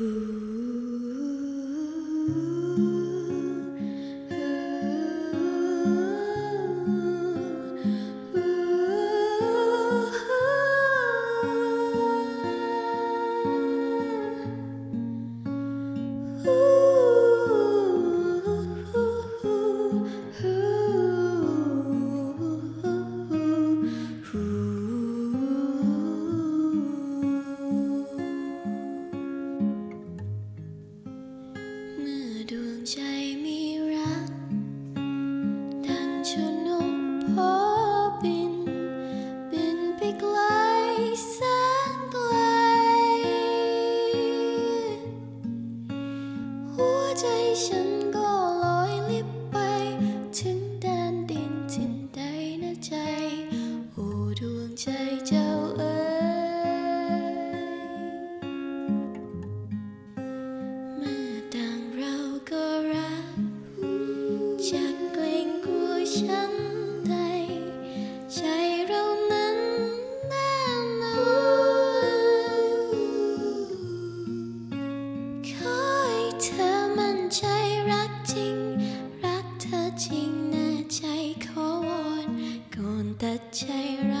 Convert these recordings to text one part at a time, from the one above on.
Ooh. แสนไกล หัวใจฉัน 却人。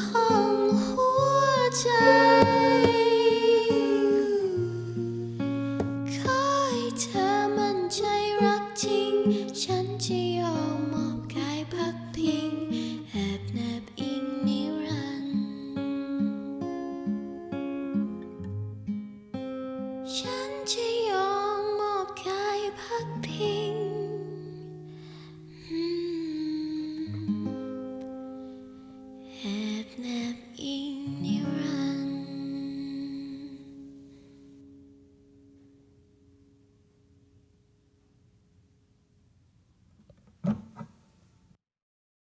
ขอให้เธอมันใจรักจริง ฉันจะยอมมอบกายพักพิง แอบแนบอิงนิรันดร์ฉันจะยอมมอบกายพักพิง